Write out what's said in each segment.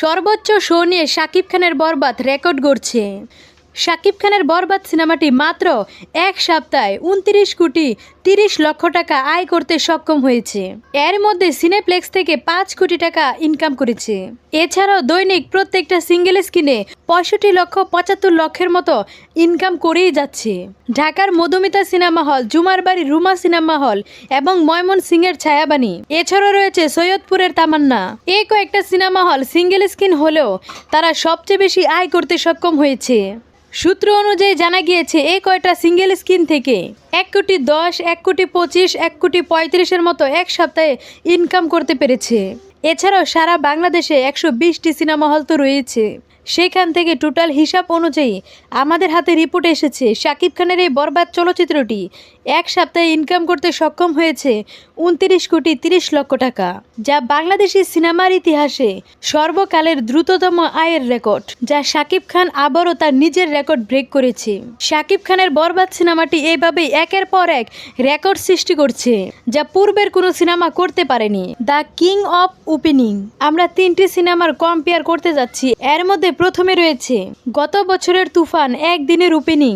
সর্বোচ্চ শো নিয়ে শাকিব খানের বরবাদ রেকর্ড গড়ছে। শাকিব খানের বরবাদ সিনেমাটি মাত্র এক সপ্তাহে উনত্রিশ কোটি তিরিশ লক্ষ টাকা আয় করতে সক্ষম হয়েছে। এর মধ্যে সিনেপ্লেক্স থেকে পাঁচ কোটি টাকা ইনকাম করেছে। এছাড়াও দৈনিক প্রত্যেকটা সিঙ্গেল স্ক্রিনে পঁয়ষট্টি লক্ষ পঁচাত্তর লক্ষের মতো ইনকাম করেই যাচ্ছে। ঢাকার Madhumita cinema hall Jumarbari Ruma cinema hall এবং ময়মন সিংয়ের ছায়াবাণী। এছাড়াও রয়েছে সৈয়দপুরের তামান্না। এই কয়েকটা সিনেমা হল সিঙ্গেল স্ক্রিন হলেও তারা সবচেয়ে বেশি আয় করতে সক্ষম হয়েছে। সূত্র অনুযায়ী জানা গিয়েছে, এই কয়টা সিঙ্গেল স্ক্রিন থেকে এক কোটি দশ, এক কোটি পঁচিশ, এক কোটি পঁয়ত্রিশের মতো এক সপ্তাহে ইনকাম করতে পেরেছে। এছাড়াও সারা বাংলাদেশে একশো বিশটি সিনেমা হল তো রয়েছে। সেখান থেকে টোটাল হিসাব অনুযায়ী আমাদের হাতে রিপোর্ট এসেছে শাকিব খানের এই বরবাদ চলচ্চিত্রটি। এক সপ্তাহে ইনকাম করতে সক্ষম হয়েছে উনত্রিশ কোটি তিরিশ লক্ষ টাকা, যা বাংলাদেশি সিনেমার ইতিহাসে সর্বকালের দ্রুততম আয়ের রেকর্ড, যা শাকিব খান আবারও তার নিজের রেকর্ড ব্রেক করেছে। শাকিব খানের বরবাদ সিনেমাটি এইভাবেই একের পর এক রেকর্ড সৃষ্টি করছে, যা পূর্বের কোনো সিনেমা করতে পারেনি। দ্য কিং অফ ওপেনিং, আমরা তিনটি সিনেমার কম্পেয়ার করতে যাচ্ছি। এর মধ্যে প্রথমে রয়েছে, গত বছরের তুফান একদিনের ওপেনিং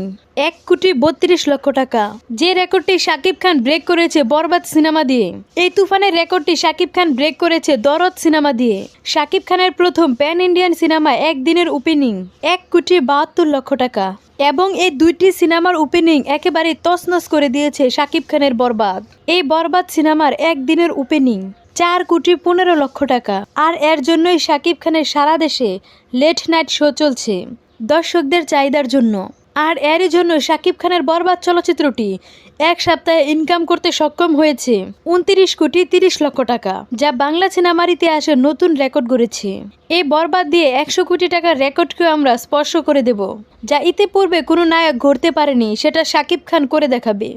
এক কোটি বত্রিশ লক্ষ টাকা। যে রেকর্ডটি শাকিব খান ব্রেক করেছে বরবাদ সিনেমা দিয়ে, এই তুফানের রেকর্ডটি শাকিব খান ব্রেক করেছে দরদ সিনেমা দিয়ে। শাকিব খানের প্রথম প্যান ইন্ডিয়ান সিনেমা একদিনের ওপেনিং এক কোটি বাহাত্তর লক্ষ টাকা। এবং এই দুইটি সিনেমার ওপেনিং একেবারে তছনছ করে দিয়েছে শাকিব খানের বরবাদ। এই বরবাদ সিনেমার একদিনের ওপেনিং চার কোটি পনেরো লক্ষ টাকা। আর এর জন্যই শাকিব খানের সারা দেশে লেট নাইট শো চলছে, দর্শকদের চাহিদার জন্য। আর এরই জন্য শাকিব খানের বরবাদ চলচ্চিত্রটি এক সপ্তাহে ইনকাম করতে সক্ষম হয়েছে, উনত্রিশ কোটি তিরিশ লক্ষ টাকা, যা বাংলা সিনেমার ইতিহাসে নতুন রেকর্ড গড়েছে। এই বরবাদ দিয়ে একশো কোটি টাকার রেকর্ডকেও আমরা স্পর্শ করে দেব, যা ইতিপূর্বে কোনো নায়ক ঘটতে পারেনি, সেটা শাকিব খান করে দেখাবে।